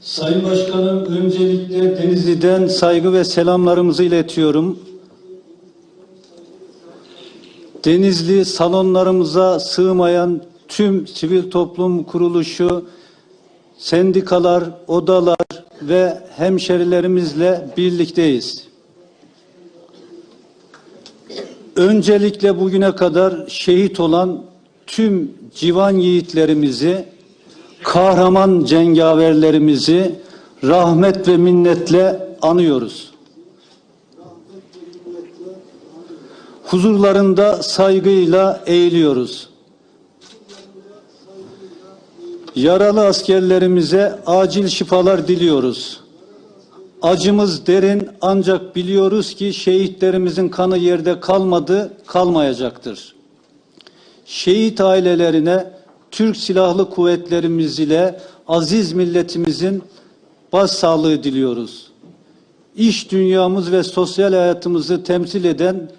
Sayın Başkanım, öncelikle Denizli'den saygı ve selamlarımızı iletiyorum. Denizli salonlarımıza sığmayan tüm sivil toplum kuruluşu, sendikalar, odalar ve hemşerilerimizle birlikteyiz. Öncelikle bugüne kadar şehit olan tüm civan yiğitlerimizi, kahraman cengaverlerimizi rahmet ve minnetle anıyoruz. Huzurlarında saygıyla eğiliyoruz. Yaralı askerlerimize acil şifalar diliyoruz. Acımız derin ancak biliyoruz ki şehitlerimizin kanı yerde kalmadı, kalmayacaktır. Şehit ailelerine Türk Silahlı Kuvvetlerimiz ile aziz milletimizin başsağlığı diliyoruz. İş dünyamız ve sosyal hayatımızı temsil eden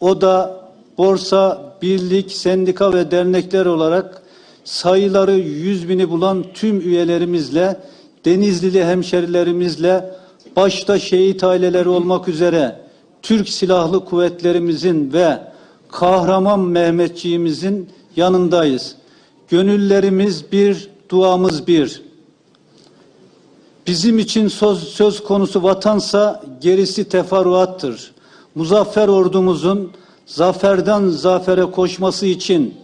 oda, borsa, birlik, sendika ve dernekler olarak sayıları yüz bini bulan tüm üyelerimizle, Denizlili hemşerilerimizle, başta şehit aileleri olmak üzere Türk Silahlı Kuvvetlerimizin ve kahraman Mehmetçiğimizin yanındayız. Gönüllerimiz bir, duamız bir. Bizim için söz, söz konusu vatansa gerisi teferruattır. Muzaffer ordumuzun zaferden zafere koşması için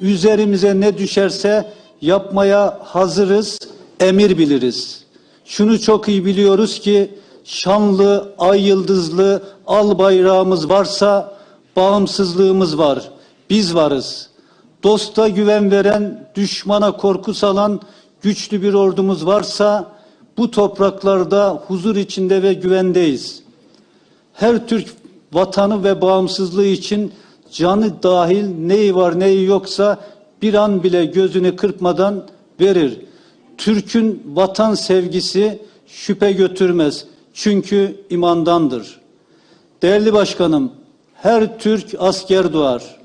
üzerimize ne düşerse yapmaya hazırız, emir biliriz. Şunu çok iyi biliyoruz ki şanlı, ay yıldızlı, al bayrağımız varsa bağımsızlığımız var. Biz varız. Dosta güven veren, düşmana korku salan güçlü bir ordumuz varsa bu topraklarda huzur içinde ve güvendeyiz. Her Türk vatanı ve bağımsızlığı için canı dahil neyi var neyi yoksa bir an bile gözünü kırpmadan verir. Türk'ün vatan sevgisi şüphe götürmez. Çünkü imandandır. Değerli başkanım, her Türk asker doğar.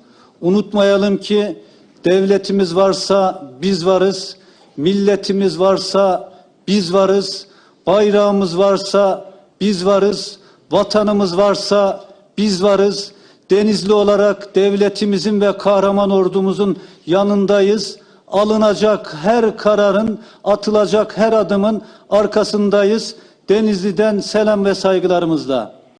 Unutmayalım ki devletimiz varsa biz varız, milletimiz varsa biz varız, bayrağımız varsa biz varız, vatanımız varsa biz varız. Denizli olarak devletimizin ve kahraman ordumuzun yanındayız. Alınacak her kararın, atılacak her adımın arkasındayız. Denizli'den selam ve saygılarımızla.